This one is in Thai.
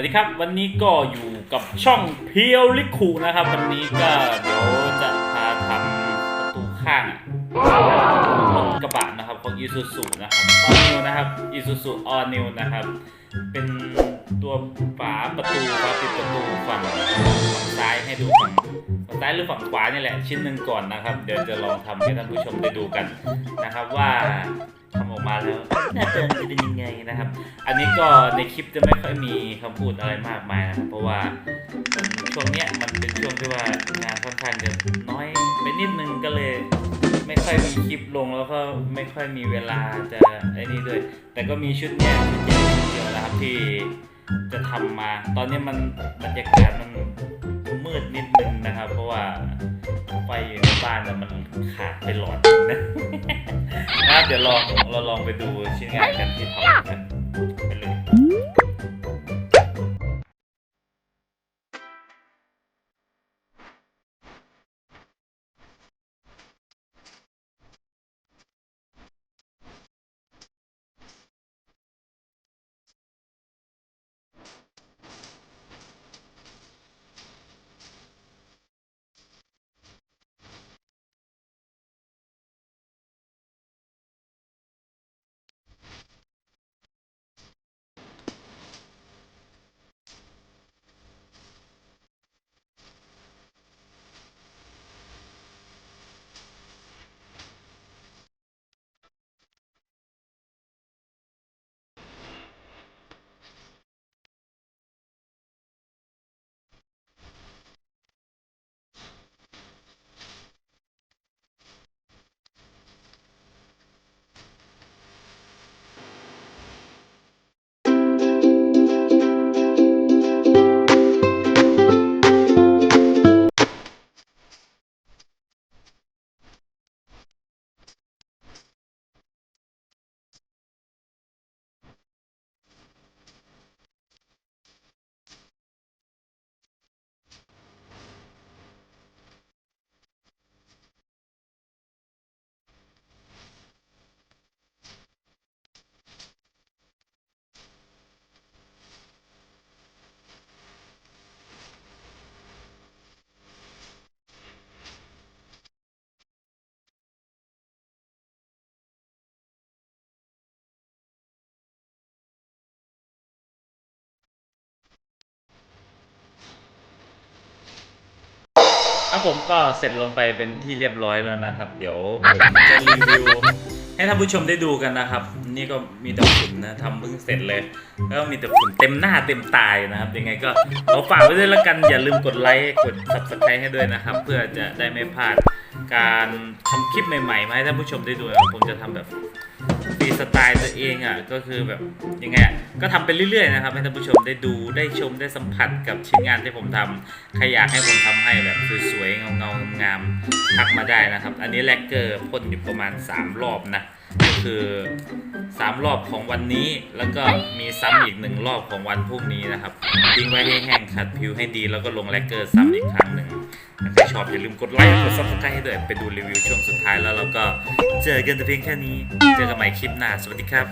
วัสดีครับวันนี้ก็อยู่กับช่องเพียวลิคูนะครับ วันนี้ก็เดี๋ยวจะพาทำประตูข้างรถกระบะนะครับของอีซูซูนะครับออนิวนะครับอีซูซูออนิวนะครับ เป็น ตัวฝาประตูฝาปิดประตูฝั่งฝั่งซ้ายให้ดูฝั่งฝั่งซ้ายหรือฝั่งขวานี่แหละชิ้นหนึ่งก่อนนะครับ เดี๋ยวจะลองทำให้ท่านผู้ชมได้ดูกันนะครับว่าทำออกมาแล้วหน้าตาจะเป็นยังไงนะครับ อันนี้ก็ในคลิปจะไม่ค่อยมีคำพูดอะไรมากมายนะครับเพราะว่าช่วงเนี้ยมันเป็นช่วงที่ว่างานค่อนข้างจะน้อยไปนิดนึงก็เลยไม่ค่อยมีคลิปลงแล้วก็ไม่ค่อยมีเวลาจะไอ้นี่ด้วย แต่ก็มีชุดเนี้ยเยวชุดเดียวนะครับที่ จะทำมา ตอนนี้มันบรรยากาศมันมืดนิดนึงนะครับ เพราะว่าไฟอยู่ในบ้านมันขาดไปหลอดนะนะเดี๋ยวลองเราลองไปดูชิ้นงานกันที่ทำกัน ไปเลยอะผมก็เสร็จลงไปเป็นที่เรียบร้อยแล้วนะครับ เดี๋ยวจะรีวิวให้ท่านผู้ชมได้ดูกันนะครับ นี่ก็มีแต่ฝุ่นนะทำเพิ่งเสร็จเลยแล้วก็มีแต่ฝุ่นเต็มหน้าเต็มตายนะครับยังไงก็ขอฝากไว้ด้วยละกันอย่าลืมกดไลค์กด subscribe ให้ด้วยนะครับ เพื่อจะได้ไม่พลาดการทำคลิปใหม่ๆมาให้ท่านผู้ชมได้ดูนะผมจะทำแบบีสไตล์ตัวเองอะก็คือแบบยังไงอะก็ทำไปเรื่อยๆนะครับให้ท่านผู้ชมได้ดูได้ชมได้สัมผัสกับชิ้นงานที่ผมทำใครอยากให้ผมทำให้แบบสวยๆเงาๆงามๆทักมาได้นะครับ อันนี้แลกเกอร์พ่นอยู่ประมาณ 3 รอบนะก็คือ 3รอบของวันนี้ แล้วก็มีซ้ำอีกหนึ่งรอบของวันพรุ่งนี้นะครับทิ้งไว้ให้แห้งขัดผิวให้ดีแล้วก็ลงแลกเกอร์ซ้ำอีกครั้งหนึ่งถ้าใครชอบอย่าลืมกดไลค์กดซับสไครต์ให้ด้วยไปดูรีวิวช่วงสุดท้ายแล้วเราก็เจอกันแต่เพียงแค่นี้ เจอกันใหม่คลิปหน้า สวัสดีครับ